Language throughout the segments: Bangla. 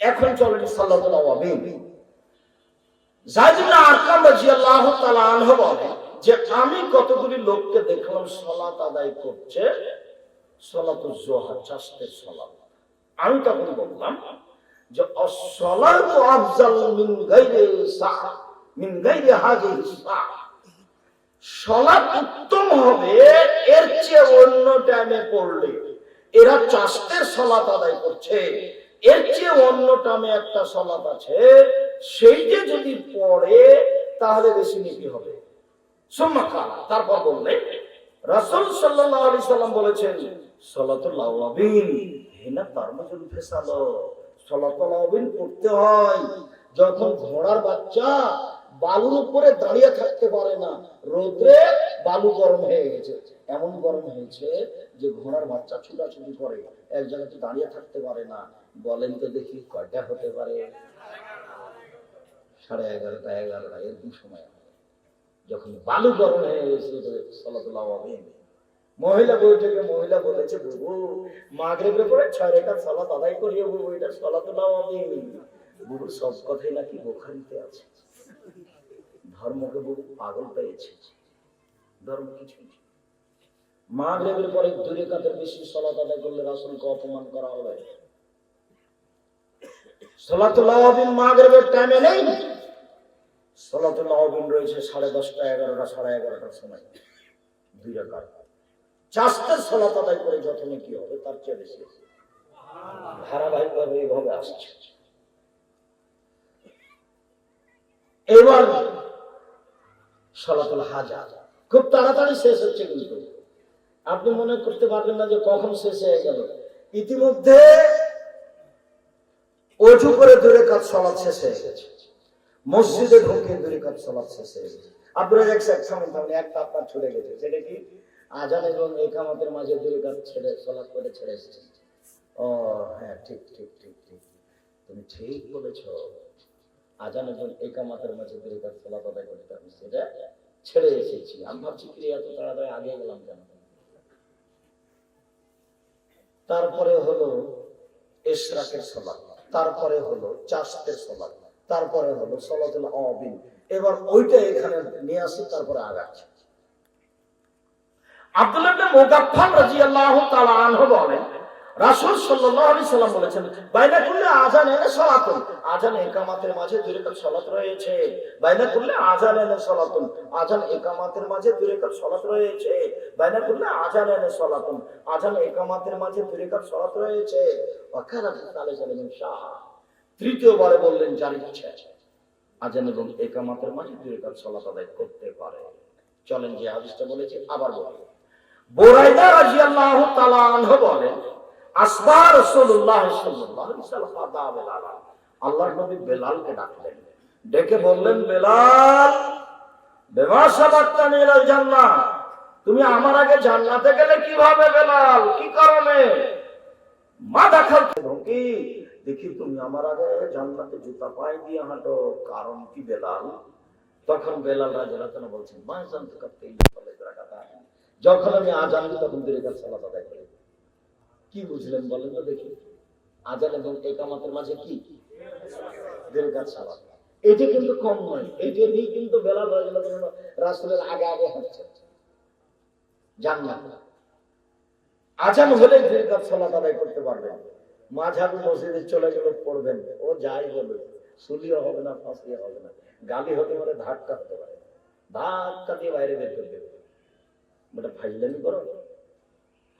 এখন চলেন সাল্লাতুল যে আমি কতগুলি লোককে দেখলাম সালাত আদায় করছে আমি তখন বললাম যে as-salatu afzal min সা' হাযিহি সা' উত্তম হবে, এর চেয়ে অন্য টাইমে পড়লে এরা চাষের সলাত আদায় করছে। এর চেয়ে অন্য টাইমে একটা সলাত আছে সেইটা যদি পড়ে, তাহলে বেশি নেকি হবে। তারপর বললে, রাসূল আলাইহি সাল্লাম বলেছেন হিনা পড়তে হয়, যখন ঘোড়ার বাচ্চা বালুর উপরে দাঁড়িয়ে থাকতে পারে না, রোদ্রে বালু গরম হয়ে গেছে। এমন গরম হয়েছে যে ঘোড়ার বাচ্চা ছুটাছুটি করে, এক জায়গাতে দাঁড়িয়ে থাকতে পারে না। বলেন তো দেখি কয়টা হতে পারে? সাড়ে এগারোটা এগারোটা এরকম সময়। যখন বালু গরম হয়ে গেছে সলাতুল্লাহ মহিলা বৈঠকে মহিলা বলেছে বুবু মাগরেবের পরে ছয় রেখা সলাত আদায় করিয়ে বুবু এটা সলাতুল্লাহ বুবুর সব কথাই নাকি বোখারিতে আছে। ধর্মকে বহু পাগল পেয়েছে। ধর্ম কিছু মাগরেবের পরে দূরে কাতের বেশি সলাত আদায় করলে রাসুলকে অপমান করা হবে। সলাতুল্লাহ মাগরেবের টাইমে নেই। সলাতুল্লাহ রয়েছে সাড়ে দশটা এগারোটা, সাড়ে এগারোটার সময়। দুই রাকাত চাষতে সলাত আদায় করে যত কি হবে, তার চেয়ে বেশি ধারাবাহিকভাবে এইভাবে আসছে। এবার সলাতুল হাজা। খুব তাড়াতাড়ি শেষ হচ্ছে কিন্তু। আপনি মনে করতে পারবেন না যে কখন শেষ হয়ে গেল। ইতিমধ্যে অজু করে দূরে কাজ সলাৎ শেষ হয়ে গেছে। মসজিদে ঢুকে দূরে কাজ সলাৎ শেষ হয়ে গেছে। তাহলে ছুটে গেছে। সেটা কি? আজান এবং একামতের মাঝে দূরে কাজ ছেড়ে করে ছেড়ে এসেছে। ও হ্যাঁ ঠিক ঠিক ঠিক ঠিক। তুমি ঠিক বলেছ। আজান এবং একামাতের মাঝে দূরে কাজ, সলাৎ আদায় আমি সেটা ছেড়ে এসেছি। আমি ভাবছি কি এত তাড়াতাড়ি আগে গেলাম কেন? তারপরে হলো এশরাকের সলা তারপরে হলো চাষের সলা তারপরে হলো সলাতুল অবিন এবার ওইটা এখানে নিয়ে আসি, তারপরে আগাচ্ছি আব্দুল্লাহ মোগাফান রাজি আল্লাহ তালা আনহু বলেন রাসূল আলাইহি সাল্লাম বলেছেন বাইনা কুল্লি আযান এনে সালাতুন। আযান ইকামাতের মাঝে দুই রাকাত সালাত রয়েছে। বাইনা কুল্লি আযান এনে সালাতুন। আযান ইকামাতের মাঝে সালাত রয়েছে। বাইনা কুল্লি আযান এনে সালাতুন। আযান ইকামাতের মাঝে সালাত রয়েছে। তৃতীয়বারে বললেন যার ইচ্ছা আজান এবং একামাতের মাঝে দুই রাকাত সালাত আদায় করতে পারে। চলেন যে হাদিসটা বলেছি, আবার বলি। বোরাইদা রাদিয়াল্লাহু তাআলা আনহু বলেন আল্লাহর নবী বেলালকে ডাকলেন। ডেকে বললেন, বেলাল জান্নাহ তুমি আমার আগে জান্নাতে গেলে কীভাবে বেলাল? কি কারণে? মা দেখাল কি? দেখি তুমি আমার আগে জান্নাতে জুতা পায়ে দিয়ে হাঁটো। কারণ কি বেলাল? তখন বেলাল রাজন বলছেন, মা জানতে যখন আমি আজান তখন দূরে করি। কি বুঝলেন বলেন তো দেখি। আজান এবং একামাতের মাঝে কি? এটা কিন্তু কম নয় এইটা দিয়ে কিন্তু বেলাল রাসুলের আগে আগে হাঁটছে জান্নাত আজান হলে দূরে কাছে সালাত আদায় করতে পারবেন। মাঝাবি মসজিদে চলে গেল পড়বেন। ও যাই বলে, সুলিও হবে না, ফাঁসিও হবে না। গালি হতে পারে, ধাক্কা হতে পারে। ধাক্কা দিয়ে বাইরে বের করে দেবে ওটা ফাইজলামি করো?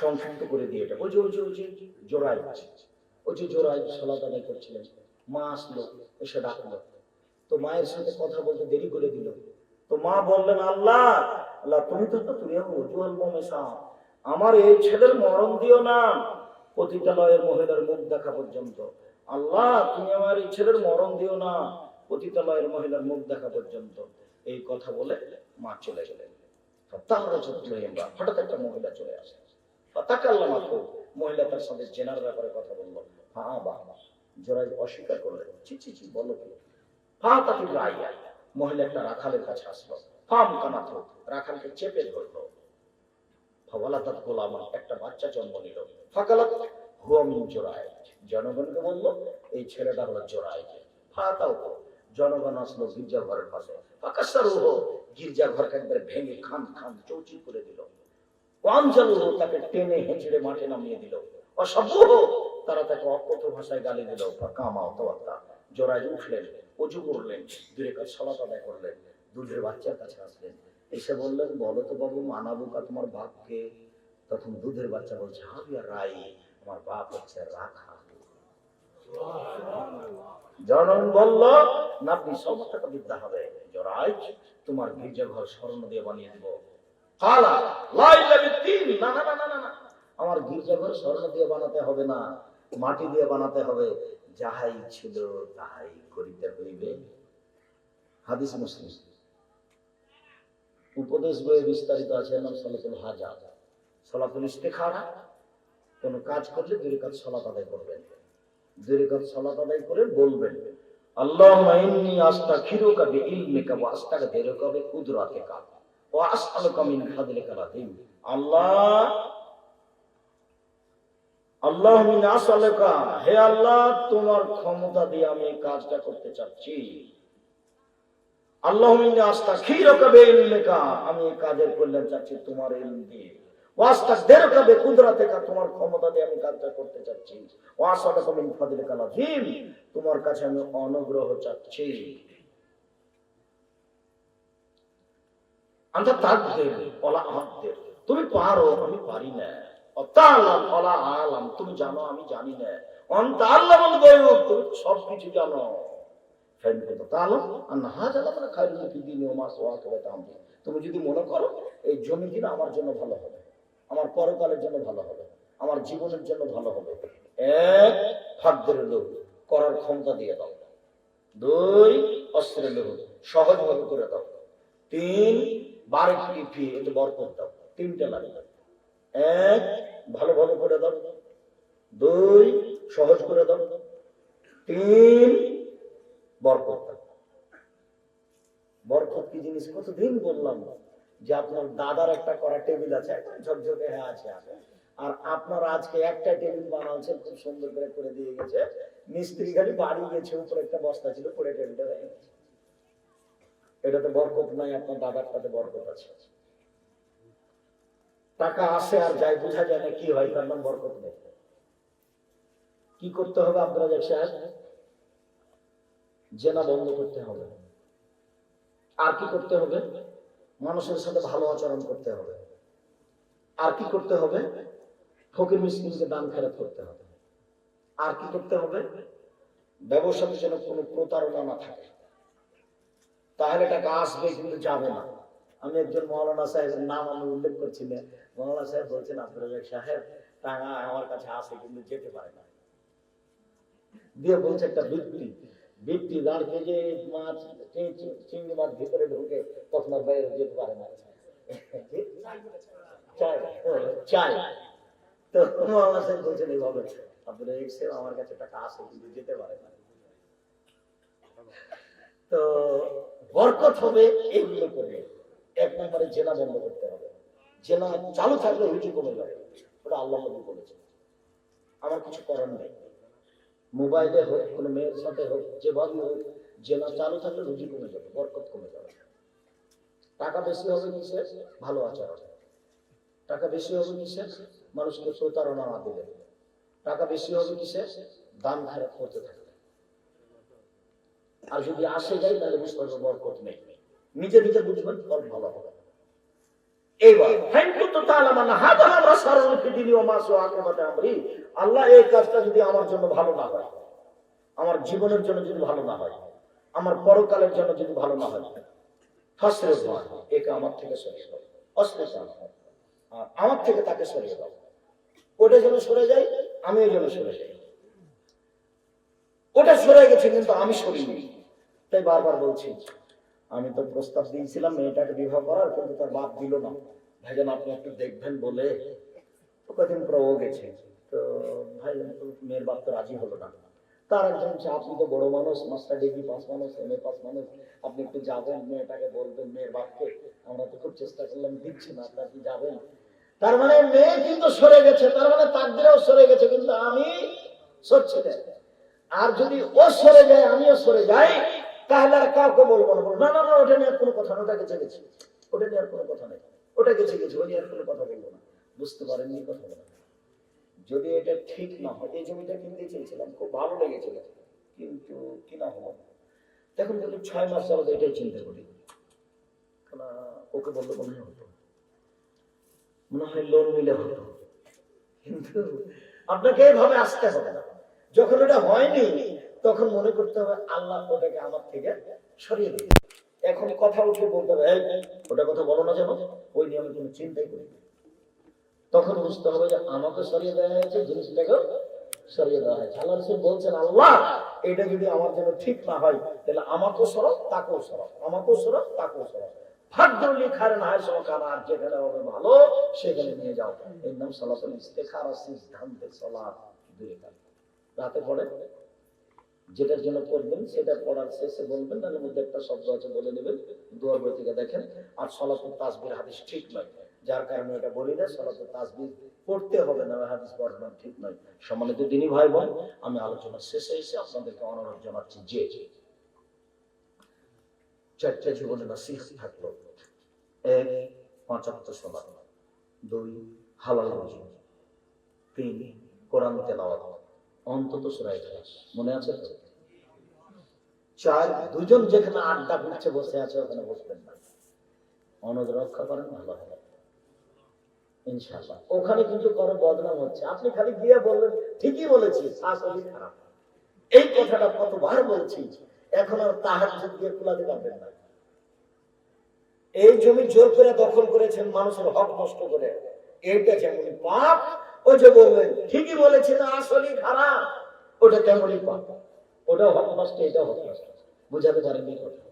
সংক্ষিপ্ত করে দিয়ে এটা। ওই যে ওই যে ওই যে জোড়াই ওই যে জোড়াই সলাত আদায় করছিলেন। মা আসলো, এসে ডাকলো। তো মায়ের সাথে কথা বলতে দেরি করে দিল। তো মা বললেন, আল্লাহ আল্লাহ, তুমি তো তুমি আমার এই ছেলের মরণ দিও না। পতিতালয়ের মহিলার মুখ দেখা পর্যন্ত। আল্লাহ, তুমি আমার এই ছেলের মরণ দিও না। পতিতালয়ের মহিলার মুখ দেখা পর্যন্ত। এই কথা বলে মা চলে গেলেন। তাহলে হঠাৎ একটা মহিলা চলে আসে। মহিলা তার সাথে জেনার ব্যাপারে কথা বলল। জোরাই অস্বীকার করলেন ছি ছি ছি, বলো কি? তাকে মহিলা একটা রাখালের কাছে আসলো। রাখালকে চেপে ধরলো। গোলামা। একটা বাচ্চা জন্ম নিল। ফাকালাত হুয়া জনগণকে বলল, এই ছেলেটা হলো জোরায় ফাতাও জনগণ আসলো গির্জা ঘরের পাশে। ফাকাসার ও গির্জা ঘরকে একবার ভেঙে খান খান চৌচি করে দিল। তাকে টেনে হেঁচড়ে মাঠে নামিয়ে দিল। অসভ্য! তারা তাকে অকথ ভাষায় গালি দিল। কামাও তোয়াত্তা জোড়ায় উঠলেন অজু করলেন, দূরে কাজ সলাত করলেন, দুধের বাচ্চার কাছে আসলেন। এসে বললেন, বলো তো বাবু, মানাবো কা তোমার বাপকে? তখন দুধের বাচ্চা বলছে হাবিয়া রাই, আমার বাপ হচ্ছে রাখা। জনন বলল, না, আপনি টাকা বিদ্যা হবে। জরাই তোমার গির্জা ঘর স্মরণ দিয়ে বানিয়ে দিব। কালা লাইলা না না না আমার গির্জা ঘর স্বর্ণ দিয়ে বানাতে হবে না, মাটি দিয়ে বানাতে হবে। যাহাই ছিল তাহাই করিতে হইবে। হাদিস মুসলিম। উপদেশ বইয়ে বিস্তারিত আছে নাম সলাতুল হাজা সলাতুল ইস্তেখারা। কোন কাজ করলে দুই কাজ সলাত আদায় করবেন। দুই কাজ সলাত আদায় করে বলবেন, আল্লাহুম্মা ইন্নী আস্তাগফিরুকা বিইলমিকা ওয়া আস্তাগফিরুকা বিকুদরাতিকা। হে আল্লাহ, তোমার ক্ষমতা দিয়ে আমি এই কাজটা করতে চাচ্ছি। আল্লাহ মিন আস্তাগফিরুকা বিইলমিকা। আমি এই কাজের কল্যাণ চাচ্ছি তোমার দিয়ে। তোমার ক্ষমতা দিয়ে আমি কাজটা করতে চাচ্ছি। তোমার কাছে আমি অনুগ্রহ চাচ্ছি। আন্তা তাকদের ওলা আমাদের তুমি পারো, আমি পারি না। অতালাম ওলা আলাম, তুমি জানো, আমি জানি না। অন্ত আল্লাহ গয়ব তুমি সব কিছু জানো। তুমি যদি মনে করো, এই জমি কিনা আমার জন্য ভালো হবে, আমার পরকালের জন্য ভালো হবে, আমার জীবনের জন্য ভালো হবে। এক ভাগ্যের লোক করার ক্ষমতা দিয়ে দাও। দুই, অস্ত্রের লোক সহজভাবে করে দাও। তিন বারে ফি এটা বরকত দাও, তিনটা লাগবে এক ভালোভাবে করে দাও। দুই, সহজ করে দাও। তিন, বরকত দাও। বরকত কি জিনিস? কতদিন বললাম যে আপনার দাদার একটা করা টেবিল আছে, একদম ঝকঝকে হ্যাঁ আছে আর আপনার আজকে একটা টেবিল বানাচ্ছে, খুব সুন্দর করে করে দিয়ে গেছে। মিস্ত্রি খালি বাড়ি গেছে, উপরে একটা বস্তা ছিল পরে টেবিলটা হয়ে গেছে এটাতে বরকত নাই, আপনার দাদারটাতে বরকত আছে। টাকা আসে আর যায়, বোঝা যায় না কি হয়, তার নাম বরকত নেই। কি করতে হবে আপনারা সাহেব? জেনা বন্ধ করতে হবে। আর কি করতে হবে? মানুষের সাথে ভালো আচরণ করতে হবে। আর কি করতে হবে? ফকির মিসকিনকে দান খেরাত করতে হবে। আর কি করতে হবে? ব্যবসাতে যেন কোনো প্রতারণা না থাকে। তাহলে টাকা আসবে কিন্তু যাবে না। আমি একজন মৌলানা সাহেবের নাম আমি উল্লেখ করছি মৌলানা সাহেব বলছেন আব্দুল সাহেব টাকা আমার কাছে আসে কিন্তু যেতে পারে না। দিয়ে বলছে একটা বৃত্তি বৃত্তি দাঁড়িয়ে যে মাছ চিংড়ি মাছ ভিতরে ঢুকে তখন বাইরে যেতে পারে না। চাই। তো মৌলানা সাহেব বলছেন, এইভাবে আব্দুল সাহেব আমার কাছে টাকা আসে কিন্তু যেতে পারে না। তো বরকত হবে এইগুলো করে। এক নম্বরে জেনা বন্ধ করতে হবে। জেনা চালু থাকলে রুচি কমে যাবে। ওটা আল্লাহ নবী বলেছে আমার কিছু করার নেই। মোবাইলে হোক, কোনো মেয়ের সাথে হোক, যে যেভাবে হোক জেনা চালু থাকলে রুচি কমে যাবে, বরকত কমে যাবে। টাকা বেশি হবে কিসের ভালো আচরণ টাকা বেশি হবে কিসের মানুষকে প্রতারণা না দিলে টাকা বেশি হবে কিসের দান খারাপ করতে থাকলে আর যদি আসে যায়, তাহলে বুঝতে পারবে বরকত নেই। নিজে নিজে বুঝবেন ফল ভালো হবে। আল্লাহ এই কাজটা যদি আমার জন্য ভালো না হয়, আমার জীবনের জন্য যদি ভালো না হয়, আমার পরকালের জন্য যদি ভালো না হয় একে আমার থেকে সরিয়ে দাও। আমার থেকে তাকে সরিয়ে দাও। ওটা যেন সরে যায়, আমিও যেন সরে যাই। ওটা সরে গেছে কিন্তু আমি সরিনি। তাই বারবার বলছি, আমি তো প্রস্তাব দিয়েছিলাম মেয়েটাকে বিবাহ করার, কিন্তু তার বাপ দিল না। ভাইজান, আপনি একটু দেখবেন বলে তো কদিন পর ও গেছে। তো তো মেয়ের বাপ তো রাজি হলো না। তার একজন আপনি তো বড় মানুষ, মাস্টার ডিগ্রি পাস মানুষ, এম এ পাস মানুষ, আপনি একটু যাবেন, মেয়েটাকে বলবেন, মেয়ের বাপকে। আমরা তো খুব চেষ্টা করলাম, দিচ্ছি না আপনার কি যাবেন। তার মানে মেয়ে কিন্তু সরে গেছে, তার মানে তাকদিরেও সরে গেছে, কিন্তু আমি সরছি না। আর যদি ও সরে যায়, আমিও সরে যাই তাহলে আর কাউকে বলব না বলব, না। না না ওটা নিয়ে কোনো কথা না ওটা গেছে ওটা নিয়ে আর কোনো কথা নেই। ওটা গেছে ওই নিয়ে আর কোনো কথা বলব না। বুঝতে পারেননি কথা বলা যদি এটা ঠিক না হয় এই জমিটা কিনতে চেয়েছিলাম খুব ভালো লেগেছিল কিন্তু কিনা হলো দেখুন কিন্তু ছয় মাস যাবত এটাই চিন্তা করি। কেন ওকে বললে মনে হতো। মনে হয় লোন নিলে হতো। কিন্তু আপনাকে এইভাবে আসতে হবে না। যখন এটা হয়নি তখন মনে করতে হবে আল্লাহ ওটাকে আমার থেকে সরিয়ে দিই এখন কথা উঠে বলতে হবে ওটা কথা বলো না যেন, ওই নিয়ে আমি কোনো চিন্তাই করি তখন বুঝতে হবে যে আমাকে সরিয়ে দেওয়া হয়েছে, জিনিসটাকেও সরিয়ে দেওয়া হয়েছে। আল্লাহ রসুল বলছেন, আল্লাহ, এটা যদি আমার জন্য ঠিক না হয়, তাহলে আমাকেও সরব তাকেও সরব আমাকেও সরব তাকেও সরব ফাদ্দুলি খারেন হায় সকানা আর যেখানে হবে ভালো, সেখানে নিয়ে যাও। এর নাম সালাতুল সিদ্ধান্তের সালাত দূরে রাতে পড়ে যেটার জন্য করবেন সেটা পড়ার শেষে বলবেন তার মধ্যে একটা শব্দ আছে, বলে নেবেন। দুয়ার বই থেকে দেখেন, আর সলাতুল তাসবির হাদিস ঠিক নয়। যার কারণে এটা বলি না, সলাতুল তাসবির পড়তে হবে না হাদিস বর্ণনা ঠিক নয়। সম্মানিত দিনী ভাই বোন আমি আলোচনার শেষে এসে আপনাদেরকে অনুরোধ জানাচ্ছি যে চারটা জীবনে নাসিখ থাকল। এক, পাঁচাত্তর সলা দুই, হালাল তিন, কোরআন তেলাওয়াত। অন্তত সুরাই খালাস মনে আছে তো? চার, দুজন যেখানে আড্ডা পিচ্ছে বসে আছে, ওখানে বসবেন না। অনুজ রক্ষা করেন, ভালো হবে। ইনশাআল্লাহ। ওখানে কিন্তু বদনাম হচ্ছে। আপনি খালি গিয়ে বললেন, ঠিকই বলেছি খারাপ। এই কথাটা কতবার বলছি, এখন আর তাহার পারবেন না। এই জমি জোর করে দখল করেছেন মানুষের হক নষ্ট করে। এইটা যেমন পাপ ওই যে বললেন ঠিকই বলেছেন আসলে খারাপ। ওটা তেমনই পাপ ওটা হক নষ্ট এটাও নষ্ট বুঝাতে পারেননি কথা।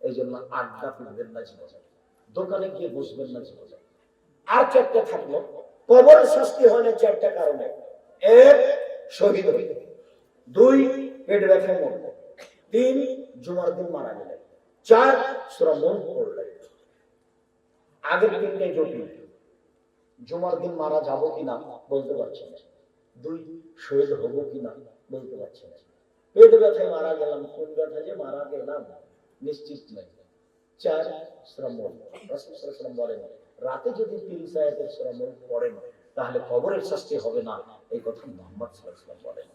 এই জন্য আড্ডা পিটবেন না জীবনে। দোকানে গিয়ে বসবেন না জীবনে। আর চারটা থাকল। কবরের শাস্তি হয় না চারটা কারণে। এক, শহীদ হইল দুই, পেট ব্যথায় মরল। তিন, জুমার দিন মারা গেলেন। চার সুরা মন পড়লেন আগের তিনটাই জটিল। জুমার দিন মারা যাব কিনা বলতে পারছি না। দুই, শহীদ হব কিনা বলতে পারছি না। পেট ব্যথায় মারা গেলাম কোন ব্যথা যে মারা গেলাম, নিশ্চিত নাই। চার শ্রমণ শ্রম বলেন, রাতে যদি তিরিশ আয়াতের শ্রমণ পড়েন তাহলে কবরের শাস্তি হবে না। এই কথা মোহাম্মদ সাল্লাম বলেন।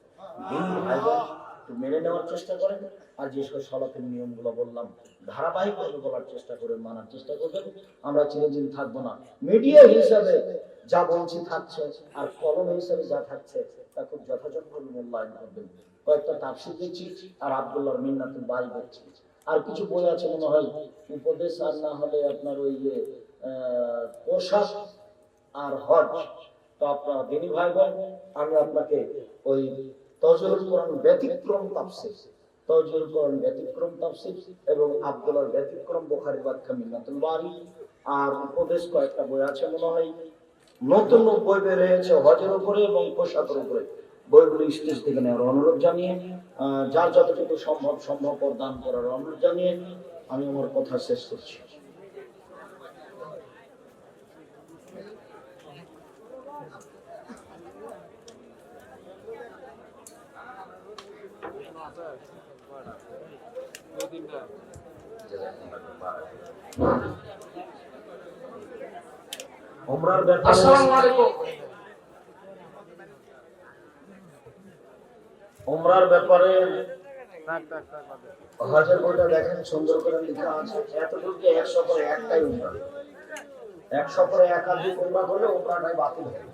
একটু মেনে নেওয়ার চেষ্টা করেন। আর যে সব সলাতের নিয়মগুলো বললাম, ধারাবাহিকভাবে বলার চেষ্টা করবেন মানার চেষ্টা করবেন। আমরা চিরদিন থাকব না। মিডিয়া হিসাবে যা বলছি থাকছে, আর কলম হিসাবে যা থাকছে, তা খুব যথাযথভাবে মূল্যায়ন করবেন। কয়েকটা তাফসির দেখছি, আর আব্দুল্লাহ মিন্নাতুল বাড়ি দেখছি। আর কিছু বই আছে মনে হয়, উপদেশ আর না হলে আপনার ওই যে পোশাক আর হজ। তো আপনার দিনী ভাই বোন, আমি আপনাকে ওই তজরুল কোরআন ব্যতিক্রম তাফসির। তজরুল কোরআন ব্যতিক্রম তাফসির এবং আব্দুল্লাহর ব্যতিক্রম বোখারি ব্যাখ্যা মিন্নাতুল বাড়ি আর উপদেশ কয়েকটা বই আছে মনে হয়। নতুন বই বের হয়েছে হজের উপরে এবং পোশাকের উপরে। বইগুলো স্টেজ থেকে নেওয়ার অনুরোধ জানিয়ে যার যতটুকু সম্ভব সম্ভব দান করার অনুরোধ জানিয়ে আমি আমার কথা শেষ করছি। ওমরার ব্যাপারে আসসালামু আলাইকুম। ওমরার ব্যাপারে হজের বইটা দেখেন সুন্দর করে লেখা আছে। এতটুকু এক সফরে একটাই উমরা? এক সফরে একাধিক উমরা করলে উমরাটাই বাতিল হয়